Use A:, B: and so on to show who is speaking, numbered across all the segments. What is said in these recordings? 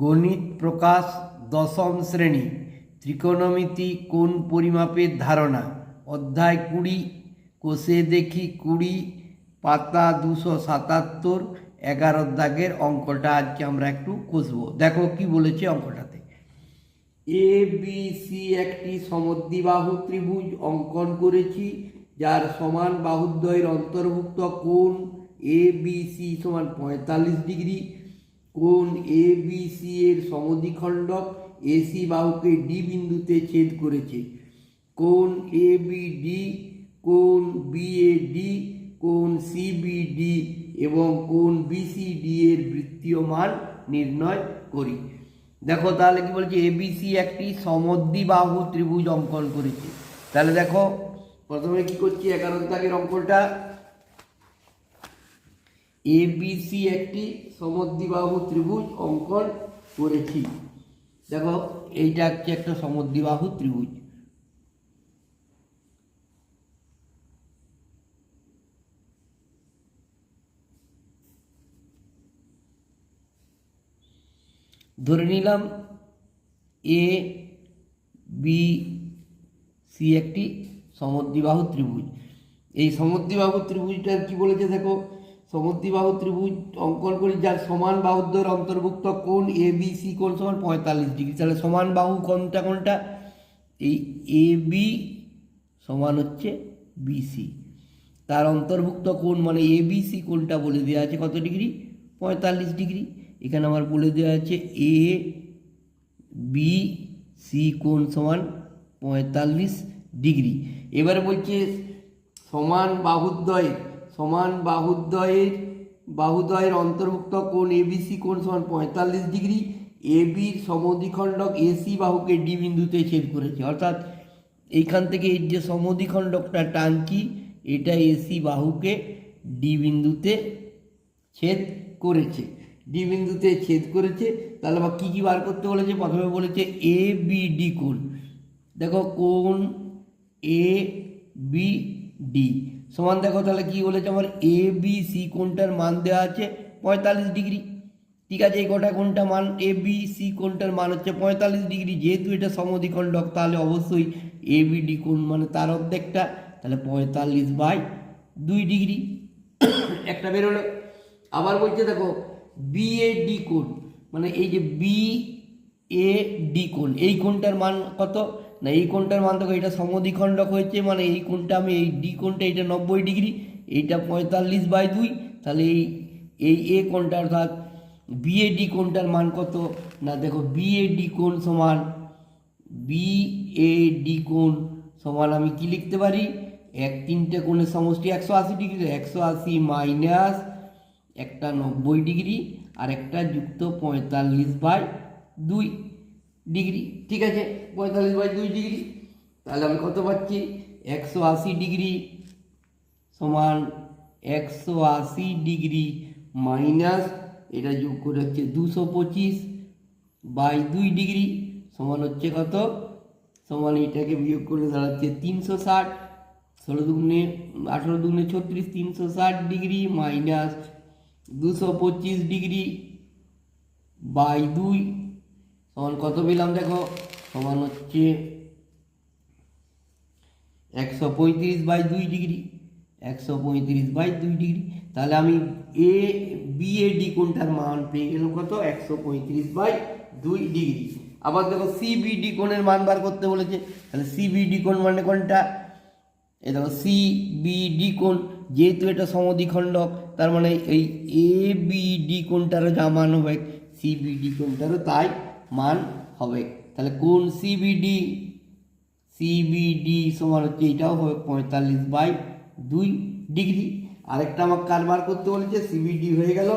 A: গণিত প্রকাশ দশম শ্রেণি, ত্রিকোণমিতি কোন পরিমাপের ধারণা? অধ্যায় কুড়ি, কোষে দেখি কুড়ি, পাতা দুশো সাতাত্তর, এগারো দাগের অঙ্কটা আজকে আমরা একটু কষবো। দেখো কি বলেছে অঙ্কটাতে। এ বি সি একটি সমদ্বিবাহু ত্রিভুজ অঙ্কন করেছি, যার সমান বাহুদ্বয়ের অন্তর্ভুক্ত কোণ এ বি সি সমান পঁয়তাল্লিশ ডিগ্রি। কোণ এ বি সি এর সমদ্বিখণ্ডক এসি বাহুকে ডি বিন্দুতে ছেদ করেছে? কোন এ বি ডি কোন বি এ ডি কোন সি বি ডি এবং কোন বি সি ডি এর বৃত্তীয় মান নির্ণয় করি। দেখো তাহলে কি বলছে? এবিসি একটি সমদ্বিবাহু ত্রিভুজ অঙ্কন করেছে। তাহলে দেখো, প্রথমে কি করছি? এগারো দাগের অঙ্কটা এবিসি একটি সমদ্বিবাহু ত্রিভুজ অঙ্কন করেছি। দেখো, এইটা হচ্ছে একটা সমদ্বিবাহু ত্রিভুজ? ধরে নিলাম এ বি সি একটি সমদ্বিবাহু ত্রিভুজ। এই সমদ্বিবাহু ত্রিভুজটার কি বলেছে দেখো? সমদ্বিবাহু ত্রিভুজ অঙ্কন করি, যার সমান বাহুদ্বয়ের অন্তর্ভুক্ত কোণ এ বি সি কোণ সমান পঁয়তাল্লিশ ডিগ্রি। তাহলে সমান বাহু কোনটা কোনটা এই এ বি সমান হচ্ছে বিসি তার অন্তর্ভুক্ত কোণ মানে এ বি সি কোণটা বলে দেওয়া আছে কত ডিগ্রি? পঁয়তাল্লিশ ডিগ্রি। এখানে আমার বলে দেওয়া আছে এ বি সি কোণ সমান পঁয়তাল্লিশ ডিগ্রি। এবারে বলছে সমান বাহুদ্বয়ের সমান বাহুদ্বয়ের বাহুদ্বয়ের অন্তর্ভুক্ত কোণ এবিসি কোণ সমান পঁয়তাল্লিশ ডিগ্রি। এবির সমদ্বিখণ্ডক এসি বাহুকে ডি বিন্দুতে ছেদ করেছে। অর্থাৎ এইখান থেকে এই যে সমদ্বিখণ্ডকটা টানছি এটা এসি বাহুকে ডি বিন্দুতে ছেদ করেছে। ডি বিন্দুতে ছেদ করেছে। তাহলে বা কী কী বার করতে বলেছে? প্রথমে বলেছে এ বি ডি কোণ। দেখো কোণ এ বি ডি। সমান দেখো তাহলে কি বলেছে আমার এ বি সি কোণটার মান দেওয়া আছে? পঁয়তাল্লিশ ডিগ্রি। ঠিক আছে, এই গোটা কোণটা মান? এ বি সি কোণটার মান হচ্ছে পঁয়তাল্লিশ ডিগ্রি? যেহেতু এটা সমদ্বিখণ্ডক, তাহলে অবশ্যই এ বি ডি কোণ মানে তার অর্ধেকটা? তাহলে পঁয়তাল্লিশ বাই দুই ডিগ্রি। একটা বেরোলো আবার বলছে দেখো বি এ ডি কোণ। মানে এই যে বি এ ডি কোণ। এই কোণটার মান কত? না এই কোণটার মান দেখো, এটা সমদ্বিখণ্ডক হয়েছে মানে এই কোণটা আমি, এই ডি কোণটা, এটা নব্বই ডিগ্রি, এইটা পঁয়তাল্লিশ বাই দুই, তাহলে এই এই এ কোণটা অর্থাৎ বি এ ডি কোণটার মান কত? না দেখো, বি এ ডি কোণ সমান, বি এ ডি কোণ সমান আমি কি লিখতে পারি? এক তিনটে কোণের সমষ্টি একশো আশি ডিগ্রি একশো আশি মাইনাস একটা নব্বই ডিগ্রি, আর একটা যুক্ত পঁয়তাল্লিশ বাই দুই। ডিগ্রি, ঠিক আছে? পঁয়তাল্লিশ বাই দুই ডিগ্রি। তাহলে আমি কত পাচ্ছি? একশো আশি ডিগ্রি সমান একশো আশি ডিগ্রি মাইনাস, এটা যোগ করে হচ্ছে দুশো পঁচিশ বাই দুই ডিগ্রি সমান হচ্ছে কত? সমান এটাকে বিয়োগ করলে দাঁড়াচ্ছে তিনশো ষাট। ষোলো দুগুণে, আঠেরো দুগুণে ছত্রিশ, তিনশো ষাট ডিগ্রি মাইনাস দুশো পঁচিশ ডিগ্রি বাই দুই সমান কত পেলাম দেখো? সমান হচ্ছে একশো পঁয়ত্রিশ বাই দুই ডিগ্রি। একশো পঁয়ত্রিশ বাই দুই ডিগ্রি। তাহলে আমি এ বি এ ডি কোণটার মান পেয়ে গেলাম কত? একশো পঁয়ত্রিশ বাই দুই ডিগ্রি। আবার দেখো সি বি ডি কোণের মান বার করতে বলেছে। তাহলে সি বি ডি কোণ মানে কোনটা? এই দেখো সি বি ডি কোণ, যেহেতু এটা সমদ্বিখণ্ডক, তার মানে এই এ বি ডি কোণটারও যা মান হবে সি কোনটারও তাই মান হবে। তাহলে কোন সিবিডি সিবিডি সমান হচ্ছে এটাও হবে পঁয়তাল্লিশ বাই দুই ডিগ্রি। আরেকটা আমার কারবার করতে বলেছে? সিবিডি হয়ে গেল।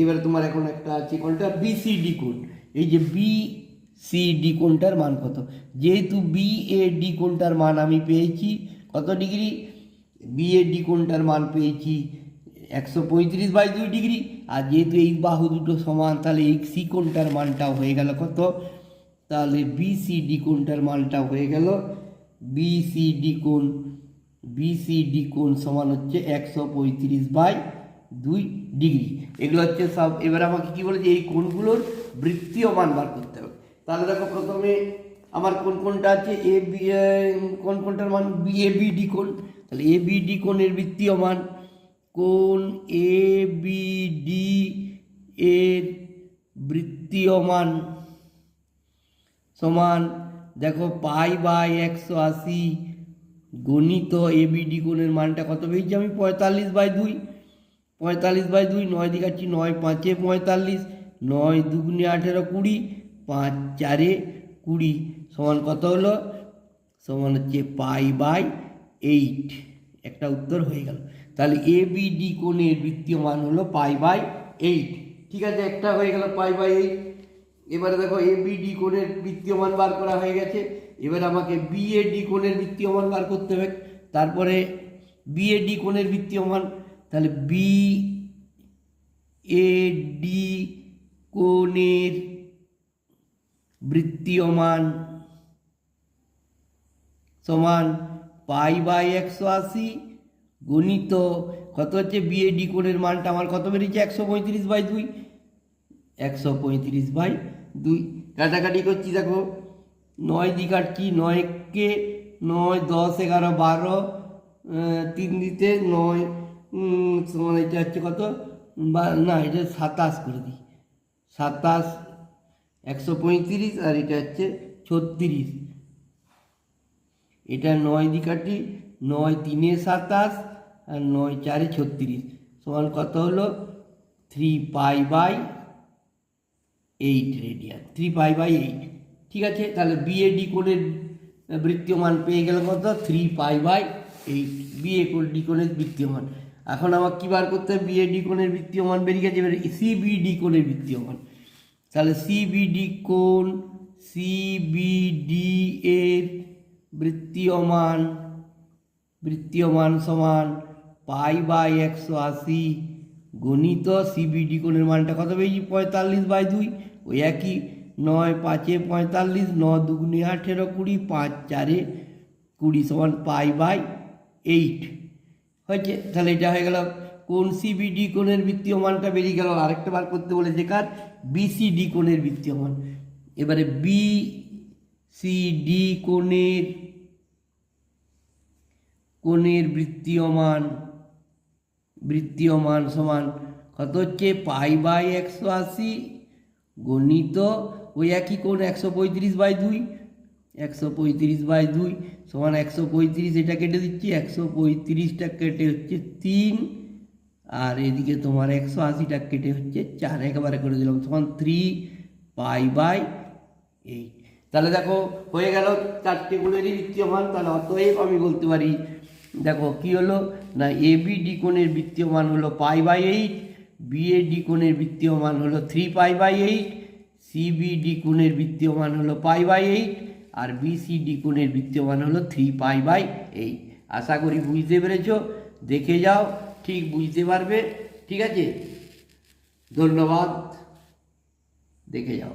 A: এবারে তোমার এখন একটা আছে কোনটা? বিসিডি কোণ এই যে বি সি ডি কোনটার মান কত? যেহেতু বি এ ডি কোণটার মান আমি পেয়েছি কত ডিগ্রি? বি এ ডি কোণটার মান পেয়েছি? একশো পঁয়ত্রিশ বাই দুই ডিগ্রি। আর যেহেতু এই বাহু দুটো সমান, তাহলে এই সি কোণটার মানটাও হয়ে গেল কত? তাহলে বিসিডি কোণটার মানটা হয়ে গেল। বিসিডি কোণ বিসিডি কোণ সমান হচ্ছে একশো পঁয়ত্রিশ বাই দুই ডিগ্রি। এগুলো হচ্ছে সব, এবার আমাকে কি বলেছে? এই কোণগুলোর বৃত্তীয় মান বার করতে হবে। তাহলে দেখো প্রথমে আমার কোন কোনটা আছে? এ বি কোন কোনটার মান? বি এ বি কোণ। তাহলে এ বি ডি কোণের বৃত্তীয় মান কোণ এ বি ডি এর বৃত্তীয় মান সমান, দেখো, পাই বাই একশো আশি গণিত এবিডি কোণের মানটা কত? পেয়েছি আমি পঁয়তাল্লিশ বাই দুই, পঁয়তাল্লিশ বাই দুই, নয় দেখাচ্ছি নয় পাঁচে পঁয়তাল্লিশ, নয় দুগুণে আঠেরো কুড়ি, পাঁচ চারে কুড়ি। সমান কত হলো? সমান হচ্ছে পাই বাই এইট। একটা উত্তর হয়ে গেল। তাহলে এ বি ডি কোণের বৃত্তীয় মান হলো পাই বাই এইট ঠিক আছে, একটা হয়ে গেল পাই বাই এইট এবারে দেখো এ বি ডি কোণের বৃত্তীয় মান বার করা হয়ে গেছে। এবার আমাকে বি এ ডি কোণের বৃত্তীয় মান বার করতে হবে। তারপরে বি এ ডি কোণের বৃত্তীয় মান। তাহলে বি এ ডি কোণের বৃত্তীয় মান সমান পাই বাই একশো আশি গণিত কত হচ্ছে? বিএডি কোণের মানটা আমার কত বেরিয়েছে? একশো পঁয়ত্রিশ বাই দুই। একশো পঁয়ত্রিশ বাই দুই। কাটাকাটি করছি দেখো। নয় দি কাটছি নয়কে নয় দশ, এগারো, বারো তিন দিতে নয় সমান এটা হচ্ছে কত? বা, না, এটা সাতাশ করে দিই। সাতাশ, একশো পঁয়ত্রিশ আর এটা হচ্ছে ছত্রিশ। এটা নয় দিকাটি, নয় তিনে সাতাশ, আর নয় চারে ছত্রিশ। সমান কত হলো? Three pi by eight radian three pi by eight ঠিক আছে? তাহলে বিএডি কোণের বৃত্তীয় মান পেয়ে গেল কত? Three pi by eight BA D কোণের বৃত্তীয় মান এখন আমার কী বার করতে হবে? বিএডি কোণের বৃত্তীয় মান বেরিয়ে গেছে। এবার সিবিডি কোণের বৃত্তীয় মান তাহলে সিবিডি কোণ সিবিডি এর বৃত্তীয় মান বৃত্তীয় মান সমান পাই বাই একশো আশি গণিত সিবিডি কোণের মানটা কত পেয়েছি? পঁয়তাল্লিশ বাই দুই। ওই একই। নয় পাঁচে পঁয়তাল্লিশ, ন দুগুণে আঠেরো কুড়ি, পাঁচ চারে কুড়ি সমান পাই বাই এইট। হয়েছে? তাহলে এটা হয়ে গেল। কোন সিবিডি কোণের বৃত্তীয় মানটা বেরিয়ে গেল? আরেকটা বার করতে বলেছে কার? বিসিডি কোণের বৃত্তীয় মান এবারে বি সি ডি কোণের কোণের বৃত্তীয় মান বৃত্তীয় মান সমান কত হচ্ছে? পাই বাই একশো আশি গণিত, ওই একই কোণ একশো পঁয়ত্রিশ বাই দুই, একশো পঁয়ত্রিশ বাই দুই সমান একশো পঁয়ত্রিশ, এটা কেটে দিচ্ছি, একশো পঁয়ত্রিশটা কেটে হচ্ছে তিন, আর এদিকে তোমার একশো আশিটা কেটে হচ্ছে চার, একেবারে করে দিলাম, সমান থ্রি পাই বাই এইট। তাহলে দেখো, হয়ে গেল চারটে গুণেরই বৃত্তীয় মান তাহলে অতএব আমি বলতে পারি, দেখো কি হলো? না এ বি ডি কোণের বৃত্তীয় মান হলো pi by eight BA D কোণের বৃত্তীয় মান হলো three pi by eight C B CBD কোণের বৃত্তীয় মান হলো পাই বাই এইট আর বি সি ডি কোণের বৃত্তীয় মান হলো থ্রি পাই বাই এইট আশা করি বুঝতে পেরেছ? দেখে যাও, ঠিক বুঝতে পারবে, ঠিক আছে? ধন্যবাদ, দেখে যাও।